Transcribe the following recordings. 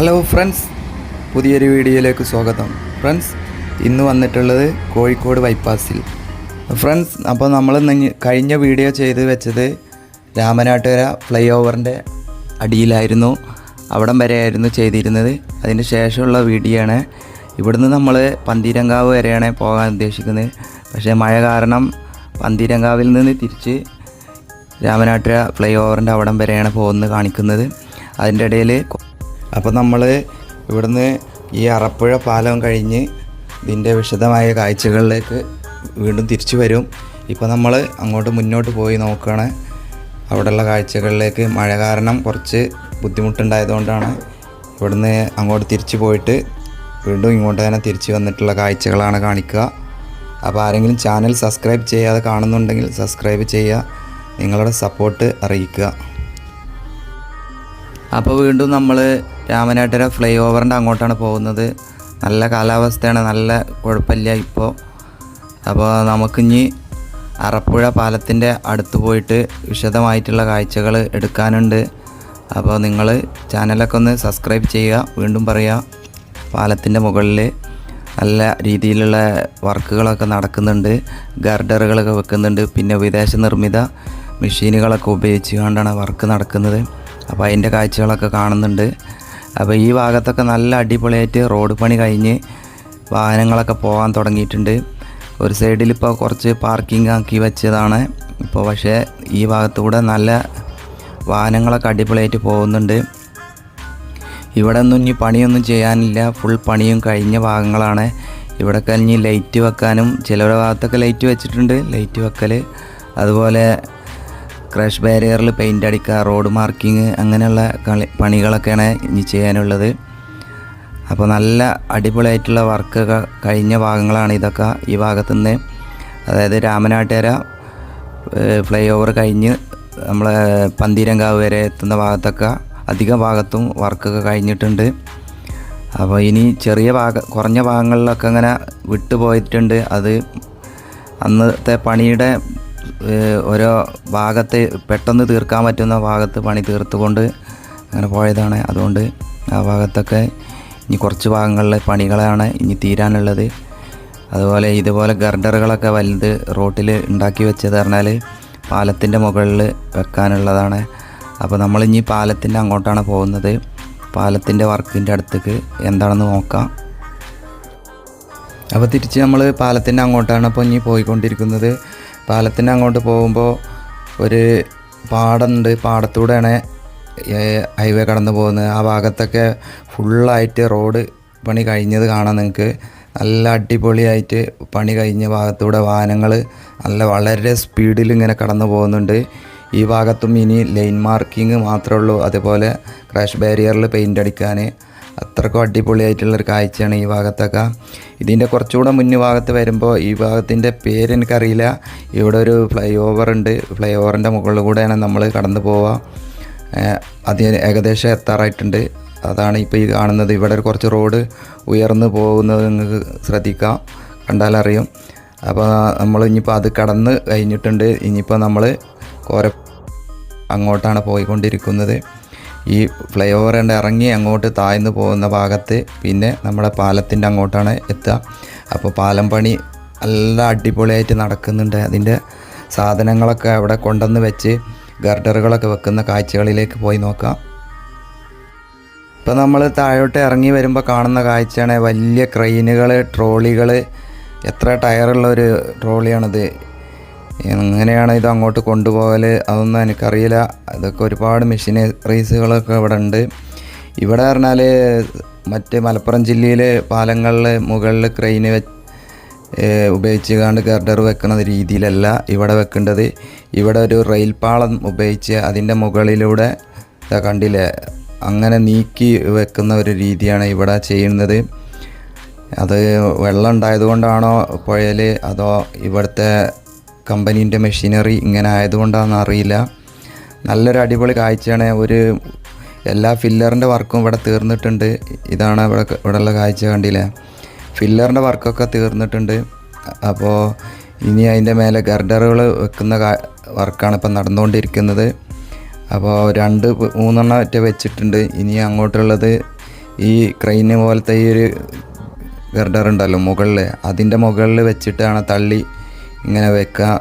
Hello friends പുതിയൊരു വീഡിയോയിലേക്ക് സ്വാഗതം. ഫ്രണ്ട്സ് ഇന്ന് വന്നിട്ടുള്ളത് കോഴിക്കോട് ബൈപ്പാസിൽ ഫ്രണ്ട്സ് അപ്പോൾ നമ്മൾ കഴിഞ്ഞ വീഡിയോ ചെയ്ത് വെച്ചത് രാമനാട്ടുകര ഫ്ലൈ ഓവറിന്റെ അടിയിലായിരുന്നു. അവിടം വരെയായിരുന്നു ചെയ്തിരുന്നത്. അതിന് ശേഷമുള്ള വീഡിയോ ആണ് ഇവിടുന്ന് നമ്മൾ പന്തീരങ്കാവ് വരെയാണ് പോകാൻ ഉദ്ദേശിക്കുന്നത്. പക്ഷേ മഴ കാരണം പന്തീരങ്കാവിൽ നിന്ന് തിരിച്ച് രാമനാട്ടുകര ഫ്ലൈ ഓവറിന്റെ അവിടം വരെയാണ് പോകുന്നത് കാണിക്കുന്നത്. അതിന്റെ ഇടയിൽ അപ്പോൾ നമ്മൾ ഇവിടുന്ന് ഈ അറപ്പുഴ പാലം കഴിഞ്ഞ് ഇതിന്റെ വിശദമായ കാഴ്ചകളിലേക്ക് വീണ്ടും തിരിച്ചു വരും. ഇപ്പോൾ നമ്മൾ അങ്ങോട്ട് മുന്നോട്ട് പോയി നോക്കുകയാണ് അവിടെയുള്ള കാഴ്ചകളിലേക്ക് മഴ കാരണം കുറച്ച് ബുദ്ധിമുട്ടുണ്ടായതുകൊണ്ടാണ് ഇവിടുന്ന് അങ്ങോട്ട് തിരിച്ചു പോയിട്ട് വീണ്ടും ഇങ്ങോട്ട് തന്നെ തിരിച്ചു വന്നിട്ടുള്ള കാഴ്ചകളാണ് കാണിക്കുക. അപ്പോൾ ആരെങ്കിലും ചാനൽ സബ്സ്ക്രൈബ് ചെയ്യാതെ കാണുന്നുണ്ടെങ്കിൽ സബ്സ്ക്രൈബ് ചെയ്യുക. നിങ്ങളുടെ സപ്പോർട്ട് അറിയിക്കുക. അപ്പോൾ വീണ്ടും നമ്മൾ രാമനാട്ടുകര ഫ്ലൈ ഓവറിന്റെ അങ്ങോട്ടാണ് പോകുന്നത്. നല്ല കാലാവസ്ഥയാണ് നല്ല കുഴപ്പമില്ല ഇപ്പോൾ അപ്പോൾ നമുക്കിനി അറപ്പുഴ പാലത്തിന്റെ അടുത്ത് പോയിട്ട് വിശദമായിട്ടുള്ള കാഴ്ചകൾ എടുക്കാനുണ്ട്. അപ്പോൾ നിങ്ങൾ ചാനലൊക്കെ ഒന്ന് സബ്സ്ക്രൈബ് ചെയ്യുക വീണ്ടും പറയുക. പാലത്തിന്റെ മുകളിൽ നല്ല രീതിയിലുള്ള വർക്കുകളൊക്കെ നടക്കുന്നുണ്ട് ഗർഡറുകളൊക്കെ വെക്കുന്നുണ്ട് പിന്നെ വിദേശ നിർമ്മിത മെഷീനുകളൊക്കെ ഉപയോഗിച്ച് കൊണ്ടാണ് വർക്ക് നടക്കുന്നത്. അപ്പോൾ അതിന്റെ കാഴ്ചകളൊക്കെ കാണുന്നുണ്ട്. അപ്പോൾ ഈ ഭാഗത്തൊക്കെ നല്ല അടിപൊളിയായിട്ട് റോഡ് പണി കഴിഞ്ഞ് വാഹനങ്ങളൊക്കെ പോകാൻ തുടങ്ങിയിട്ടുണ്ട്. ഒരു സൈഡിൽ ഇപ്പോൾ കുറച്ച് പാർക്കിംഗ് ആക്കി വെച്ചതാണ്. ഇപ്പോൾ പക്ഷേ ഈ ഭാഗത്തൂടെ നല്ല വാഹനങ്ങളൊക്കെ അടിപൊളിയായിട്ട് പോകുന്നുണ്ട്. ഇവിടെ ഒന്നും ഇനി പണിയൊന്നും ചെയ്യാനില്ല. ഫുൾ പണിയും കഴിഞ്ഞ ഭാഗങ്ങളാണ്. ഇവിടെ കഴിഞ്ഞ് ലൈറ്റ് വെക്കാനും ചിലരുടെ ഭാഗത്തൊക്കെ ലൈറ്റ് വെച്ചിട്ടുണ്ട്. ലൈറ്റ് വെക്കൽ അതുപോലെ ക്രഷ് ബാരിയറിൽ പെയിന്റ് അടിക്കുക റോഡ് മാർക്കിങ് അങ്ങനെയുള്ള കളി പണികളൊക്കെയാണ് ഇനി ചെയ്യാനുള്ളത്. അപ്പോൾ നല്ല അടിപൊളിയായിട്ടുള്ള വർക്കൊക്കെ കഴിഞ്ഞ ഭാഗങ്ങളാണ് ഇതൊക്കെ ഈ ഭാഗത്തു നിന്ന് അതായത് രാമനാട്ടുകര ഫ്ലൈ ഓവർ കഴിഞ്ഞ് നമ്മൾ പന്തീരങ്കാവ് വരെ എത്തുന്ന ഭാഗത്തൊക്കെ അധിക ഭാഗത്തും വർക്കൊക്കെ കഴിഞ്ഞിട്ടുണ്ട്. അപ്പോൾ ഇനി ചെറിയ ഭാഗ കുറഞ്ഞ ഭാഗങ്ങളിലൊക്കെ അങ്ങനെ വിട്ടുപോയിട്ടുണ്ട്. അത് അന്നത്തെ പണിയുടെ ഓരോ ഭാഗത്ത് പെട്ടെന്ന് തീർക്കാൻ പറ്റുന്ന ഭാഗത്ത് പണി തീർത്തുകൊണ്ട് അങ്ങനെ പോയതാണ്. അതുകൊണ്ട് ആ ഭാഗത്തൊക്കെ ഇനി കുറച്ച് ഭാഗങ്ങളിലെ പണികളാണ് ഇനി തീരാനുള്ളത്. അതുപോലെ ഇതുപോലെ ഗർഡറുകളൊക്കെ വലുത് റോട്ടിൽ ഉണ്ടാക്കി വെച്ചത് പറഞ്ഞാൽ പാലത്തിന്റെ മുകളിൽ വെക്കാനുള്ളതാണ്. അപ്പോൾ നമ്മളിനി പാലത്തിന്റെ അങ്ങോട്ടാണ് പോകുന്നത്. പാലത്തിന്റെ വർക്കിന്റെ അടുത്തേക്ക് എന്താണെന്ന് നോക്കാം. അപ്പോൾ തിരിച്ച് നമ്മൾ പാലത്തിന്റെ അങ്ങോട്ടാണ് ഇപ്പോൾ ഇനി പോയിക്കൊണ്ടിരിക്കുന്നത്. പാലത്തിന്റെ അങ്ങോട്ട് പോകുമ്പോൾ ഒരു പാടമുണ്ട്. പാടത്തൂടെയാണ് ഹൈവേ കടന്നു പോകുന്നത്. ആ ഭാഗത്തൊക്കെ ഫുള്ളായിട്ട് റോഡ് പണി കഴിഞ്ഞത് കാണാം നിങ്ങൾക്ക്. നല്ല അടിപൊളിയായിട്ട് പണി കഴിഞ്ഞ ഭാഗത്തൂടെ വാഹനങ്ങൾ നല്ല വളരെ സ്പീഡിൽ ഇങ്ങനെ കടന്നു പോകുന്നുണ്ട്. ഈ ഭാഗത്തും ഇനി ലൈൻ മാർക്കിംഗ് മാത്രമേ ഉള്ളൂ. അതുപോലെ ക്രാഷ് ബാരിയറിൽ പെയിന്റ് അടിക്കാൻ അത്രക്കും അടിപൊളിയായിട്ടുള്ളൊരു കാഴ്ചയാണ് ഈ ഭാഗത്തൊക്കെ. ഇതിന്റെ കുറച്ചുകൂടെ മുന്നു ഭാഗത്ത് വരുമ്പോൾ ഈ ഭാഗത്തിന്റെ പേര് എനിക്കറിയില്ല. ഇവിടെ ഒരു ഫ്ലൈ ഓവർ ഉണ്ട്. ഫ്ലൈ ഓവറിന്റെ മുകളിൽ കൂടെയാണ് നമ്മൾ കടന്നു പോവുക. അത് ഏകദേശം എത്താറായിട്ടുണ്ട്. അതാണ് ഇപ്പോൾ ഈ കാണുന്നത്. ഇവിടെ കുറച്ച് റോഡ് ഉയർന്നു പോകുന്നത് നിങ്ങൾക്ക് ശ്രദ്ധിക്കാം. കണ്ടാലറിയും അപ്പോൾ നമ്മൾ ഇനിയിപ്പോൾ അത് കടന്ന് കഴിഞ്ഞിട്ടുണ്ട്. ഇനിയിപ്പോൾ നമ്മൾ കോര അങ്ങോട്ടാണ് പോയിക്കൊണ്ടിരിക്കുന്നത്. ഈ ഫ്ലൈ കണ്ട് ഇറങ്ങി അങ്ങോട്ട് താഴ്ന്നു പോകുന്ന ഭാഗത്ത് പിന്നെ നമ്മുടെ പാലത്തിന്റെ അങ്ങോട്ടാണ് എത്തുക. അപ്പോൾ പാലം പണി നല്ല അടിപൊളിയായിട്ട് നടക്കുന്നുണ്ട്. അതിന്റെ സാധനങ്ങളൊക്കെ അവിടെ കൊണ്ടുവന്ന് വെച്ച് ഗർഡറുകളൊക്കെ വെക്കുന്ന കാഴ്ചകളിലേക്ക് പോയി നോക്കാം. ഇപ്പോൾ നമ്മൾ താഴോട്ട് ഇറങ്ങി വരുമ്പോൾ കാണുന്ന കാഴ്ചയാണ് വലിയ ക്രെയിനുകൾ ട്രോളികൾ. എത്ര ടയറുള്ള ഒരു ട്രോളിയാണിത്. എങ്ങനെയാണ് ഇത് അങ്ങോട്ട് കൊണ്ടുപോകൽ അതൊന്നും എനിക്കറിയില്ല. അതൊക്കെ ഒരുപാട് മെഷീനറീസുകളൊക്കെ ഇവിടെ ഉണ്ട് ഇവിടെ പറഞ്ഞാൽ മറ്റ് മലപ്പുറം ജില്ലയിൽ പാലങ്ങളിൽ മുകളിൽ ക്രെയിന് വെ ഉപയോഗിച്ച് കാണ്ട് ഗർഡർ വെക്കുന്ന രീതിയിലല്ല ഇവിടെ വെക്കേണ്ടത്. ഇവിടെ ഒരു റെയിൽ പാളം ഉപയോഗിച്ച് അതിന്റെ മുകളിലൂടെ കണ്ടില്ലേ അങ്ങനെ നീക്കി വെക്കുന്ന ഒരു രീതിയാണ് ഇവിടെ ചെയ്യുന്നത്. അത് വെള്ളം ഉണ്ടായതുകൊണ്ടാണോ പുഴയിൽ അതോ ഇവിടുത്തെ കമ്പനീന്റെ മെഷീനറി ഇങ്ങനെ ആയതുകൊണ്ടാണെന്ന് അറിയില്ല. നല്ലൊരു അടിപൊളി കാഴ്ചയാണ്. ഒരു എല്ലാ ഫില്ലറിന്റെ വർക്കും ഇവിടെ തീർന്നിട്ടുണ്ട്. ഇതാണ് ഇവിടെ ഇവിടെയുള്ള കാഴ്ച കണ്ടില്ലേ? ഫില്ലറിന്റെ വർക്കൊക്കെ തീർന്നിട്ടുണ്ട്. അപ്പോൾ ഇനി അതിന്റെ മേലെ ഗർഡറുകൾ വെക്കുന്ന വർക്കാണ് ഇപ്പം നടന്നുകൊണ്ടിരിക്കുന്നത്. അപ്പോൾ രണ്ട് മൂന്നെണ്ണം ഒറ്റ വെച്ചിട്ടുണ്ട്. ഇനി അങ്ങോട്ടുള്ളത് ഈ ക്രെയിന് പോലത്തെ ഈ ഒരു ഗർഡർ ഉണ്ടല്ലോ മുകളിൽ അതിന്റെ മുകളിൽ വെച്ചിട്ടാണ് തള്ളി ഇങ്ങനെ വെക്കുക.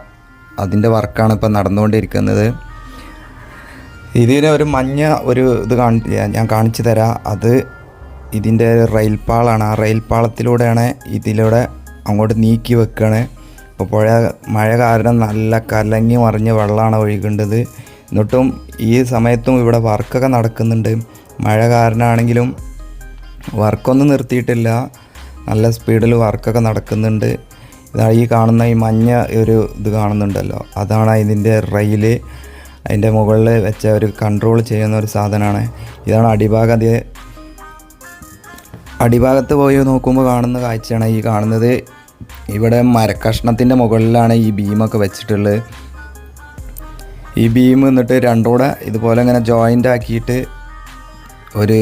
അതിന്റെ വർക്കാണ് ഇപ്പം നടന്നുകൊണ്ടിരിക്കുന്നത്. ഇതിന് ഒരു മഞ്ഞ ഒരു ഇത് കാണി ഞാൻ കാണിച്ചു തരാം. അത് ഇതിന്റെ റെയിൽ പാളാണ് ആ റെയിൽ പാളത്തിലൂടെയാണ് ഇതിലൂടെ അങ്ങോട്ട് നീക്കി വെക്കുകയാണ്. ഇപ്പോൾ പുഴ മഴ കാരണം നല്ല കലങ്ങി മറിഞ്ഞ വെള്ളമാണ് ഒഴുകേണ്ടത്. എന്നിട്ടും ഈ സമയത്തും ഇവിടെ വർക്കൊക്കെ നടക്കുന്നുണ്ട്. മഴ കാരണമാണെങ്കിലും വർക്കൊന്നും നിർത്തിയിട്ടില്ല. നല്ല സ്പീഡിൽ വർക്കൊക്കെ നടക്കുന്നുണ്ട്. ഇതാ ഈ കാണുന്ന ഈ മഞ്ഞ ഒരു ഇത് കാണുന്നുണ്ടല്ലോ. അതാണ് ഇതിന്റെ റെയിൽ അതിന്റെ മുകളിൽ വെച്ച ഒരു കൺട്രോൾ ചെയ്യുന്ന ഒരു സാധനമാണ്. ഇതാണ് അടിഭാഗം. അടിഭാഗത്ത് പോയി നോക്കുമ്പോൾ കാണുന്ന കാഴ്ചയാണ് ഈ കാണുന്നത്. ഇവിടെ മരക്കഷ്ണത്തിന്റെ മുകളിലാണ് ഈ ബീമൊക്കെ വെച്ചിട്ടുള്ളത്. ഈ ബീം എന്നിട്ട് രണ്ടുകൂടെ ഇതുപോലെ ഇങ്ങനെ ജോയിന്റ് ആക്കിയിട്ട് ഒരു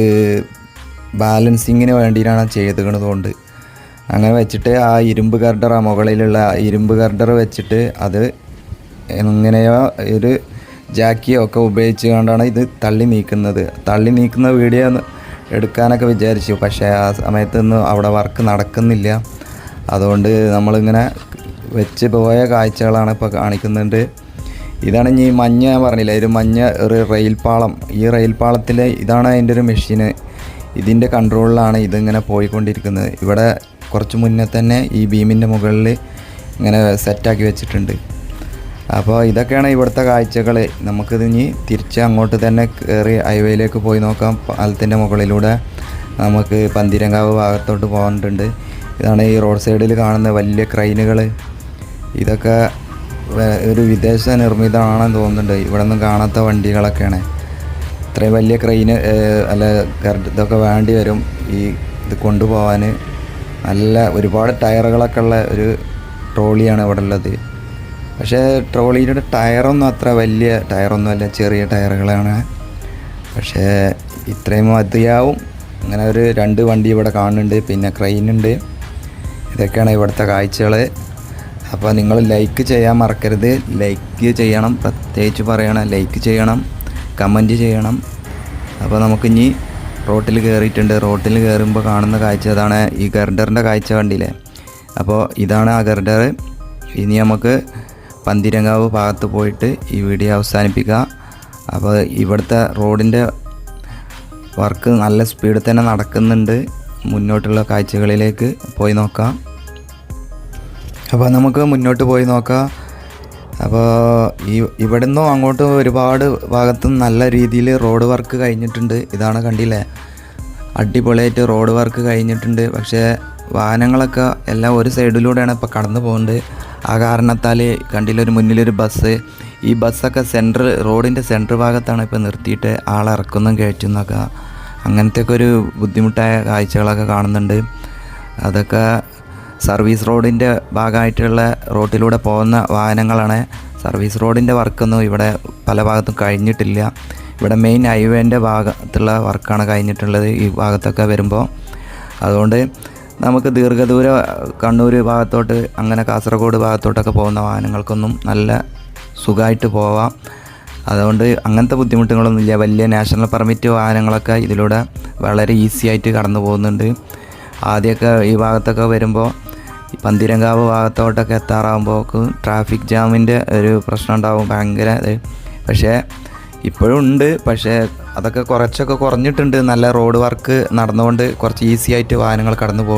ബാലൻസിങ്ങിന് വേണ്ടിയിട്ടാണ് ചെയ്തത് അങ്ങനെ വെച്ചിട്ട് ആ ഇരുമ്പ് ഗർഡർ ആ മുകളിലുള്ള ഇരുമ്പ് ഗർഡർ വെച്ചിട്ട് അത് എങ്ങനെയോ ഒരു ജാക്കിയോ ഒക്കെ ഉപയോഗിച്ച് കൊണ്ടാണ് ഇത് തള്ളി നീക്കുന്നത്. തള്ളി നീക്കുന്ന വീഡിയോ എടുക്കാനൊക്കെ വിചാരിച്ചു. പക്ഷേ ആ സമയത്തൊന്നും അവിടെ വർക്ക് നടക്കുന്നില്ല. അതുകൊണ്ട് നമ്മളിങ്ങനെ വെച്ച് പോയ കാഴ്ചകളാണ് ഇപ്പോൾ കാണിക്കുന്നുണ്ട്. ഇതാണ് ഈ മഞ്ഞ ഞാൻ പറഞ്ഞില്ല? ഒരു മഞ്ഞ ഒരു റെയിൽ പാളം. ഈ റെയിൽ പാളത്തിലെ ഇതാണ് അതിന്റെ ഒരു മെഷീന്. ഇതിന്റെ കൺട്രോളിലാണ് ഇതിങ്ങനെ പോയിക്കൊണ്ടിരിക്കുന്നത്. ഇവിടെ കുറച്ച് മുന്നേ തന്നെ ഈ ബീമിന്റെ മുകളിൽ ഇങ്ങനെ സെറ്റാക്കി വെച്ചിട്ടുണ്ട്. അപ്പോൾ ഇതൊക്കെയാണ് ഇവിടുത്തെ കാഴ്ചകൾ നമുക്കിത് ഇനി തിരിച്ച് അങ്ങോട്ട് തന്നെ കയറി ഹൈവേയിലേക്ക് പോയി നോക്കാം. പാലത്തിന്റെ മുകളിലൂടെ നമുക്ക് പന്തിരങ്കാവ് ഭാഗത്തോട്ട് പോകാനുണ്ട്. ഇതാണ് ഈ റോഡ് സൈഡിൽ കാണുന്ന വലിയ ക്രൈനുകൾ ഇതൊക്കെ ഒരു വിദേശ നിർമ്മിതമാണെന്ന് തോന്നുന്നുണ്ട്. ഇവിടെ നിന്നും കാണാത്ത വണ്ടികളൊക്കെയാണ്. ഇത്രയും വലിയ ക്രെയിന് അല്ല ഇതൊക്കെ വേണ്ടി വരും ഈ ഇത് കൊണ്ടുപോകാൻ നല്ല ഒരുപാട് ടയറുകളൊക്കെ ഉള്ള ഒരു ട്രോളിയാണ് ഇവിടെ ഉള്ളത് പക്ഷേ ട്രോളിയുടെ ടയറൊന്നും അത്ര വലിയ ടയറൊന്നും അല്ല ചെറിയ ടയറുകളാണ്. പക്ഷേ ഇത്രയും മതിയാവും. അങ്ങനെ ഒരു രണ്ട് വണ്ടി ഇവിടെ കാണുന്നുണ്ട് പിന്നെ ക്രെയിനുണ്ട്. ഇതൊക്കെയാണ് ഇവിടുത്തെ കാഴ്ചകൾ. അപ്പോൾ നിങ്ങൾ ലൈക്ക് ചെയ്യാൻ മറക്കരുത്. ലൈക്ക് ചെയ്യണം പ്രത്യേകിച്ച് പറയണം. ലൈക്ക് ചെയ്യണം കമന്റ് ചെയ്യണം. അപ്പോൾ നമുക്കിനി റോട്ടിൽ കയറിയിട്ടുണ്ട്. റോട്ടിൽ കയറുമ്പോൾ കാണുന്ന കാഴ്ച അതാണ് ഈ ഗർഡറിന്റെ കാഴ്ച കണ്ടില്ലേ? അപ്പോൾ ഇതാണ് ആ ഗർഡർ. ഇനി നമുക്ക് പന്തിരങ്കാവ് ഭാഗത്ത് പോയിട്ട് ഈ വീഡിയോ അവസാനിപ്പിക്കാം. അപ്പോൾ ഇവിടുത്തെ റോഡിന്റെ വർക്ക് നല്ല സ്പീഡിൽ തന്നെ നടക്കുന്നുണ്ട്. മുന്നോട്ടുള്ള കാഴ്ചകളിലേക്ക് പോയി നോക്കാം. അപ്പോൾ നമുക്ക് മുന്നോട്ട് പോയി നോക്കാം. അപ്പോൾ ഈ ഇവിടുന്നും അങ്ങോട്ടും ഒരുപാട് ഭാഗത്തും നല്ല രീതിയിൽ റോഡ് വർക്ക് കഴിഞ്ഞിട്ടുണ്ട്. ഇതാണ് കണ്ടില്ലേ? അടിപൊളിയായിട്ട് റോഡ് വർക്ക് കഴിഞ്ഞിട്ടുണ്ട്. പക്ഷേ വാഹനങ്ങളൊക്കെ എല്ലാം ഒരു സൈഡിലൂടെയാണ് ഇപ്പോൾ കടന്നു പോകുന്നത് ആ കാരണത്താൽ കണ്ടില്ലൊരു മുന്നിലൊരു ബസ്. ഈ ബസ്സൊക്കെ സെന്റർ റോഡിന്റെ സെന്റർ ഭാഗത്താണ് ഇപ്പോൾ നിർത്തിയിട്ട് ആളിറക്കുന്നതും കയറ്റുന്നൊക്കെ അങ്ങനത്തെയൊക്കെ ഒരു ബുദ്ധിമുട്ടായ കാഴ്ചകളൊക്കെ കാണുന്നുണ്ട്. അതൊക്കെ സർവീസ് റോഡിന്റെ ഭാഗമായിട്ടുള്ള റോട്ടിലൂടെ പോകുന്ന വാഹനങ്ങളാണ് സർവീസ് റോഡിന്റെ വർക്കൊന്നും ഇവിടെ പല ഭാഗത്തും കഴിഞ്ഞിട്ടില്ല. ഇവിടെ മെയിൻ ഹൈവേന്റെ ഭാഗത്തുള്ള വർക്കാണ് കഴിഞ്ഞിട്ടുള്ളത് ഈ ഭാഗത്തൊക്കെ വരുമ്പോൾ. അതുകൊണ്ട് നമുക്ക് ദീർഘദൂര കണ്ണൂർ ഭാഗത്തോട്ട് അങ്ങനെ കാസർഗോഡ് ഭാഗത്തോട്ടൊക്കെ പോകുന്ന വാഹനങ്ങൾക്കൊന്നും നല്ല സുഖമായിട്ട് പോവാം. അതുകൊണ്ട് അങ്ങനത്തെ ബുദ്ധിമുട്ടുകളൊന്നുമില്ല. വലിയ നാഷണൽ പെർമിറ്റ് വാഹനങ്ങളൊക്കെ ഇതിലൂടെ വളരെ ഈസി ആയിട്ട് കടന്നു പോകുന്നുണ്ട് ആദ്യമൊക്കെ ഈ ഭാഗത്തൊക്കെ വരുമ്പോൾ ഈ പന്തിരങ്കാവ് ഭാഗത്തോട്ടൊക്കെ എത്താറാകുമ്പോൾ ട്രാഫിക് ജാമിന്റെ ഒരു പ്രശ്നം ഉണ്ടാവും ഭയങ്കര. പക്ഷേ ഇപ്പോഴും ഉണ്ട്. പക്ഷേ അതൊക്കെ കുറച്ചൊക്കെ കുറഞ്ഞിട്ടുണ്ട്. നല്ല റോഡ് വർക്ക് നടന്നുകൊണ്ട് കുറച്ച് ഈസി ആയിട്ട് വാഹനങ്ങൾ കടന്നു പോകും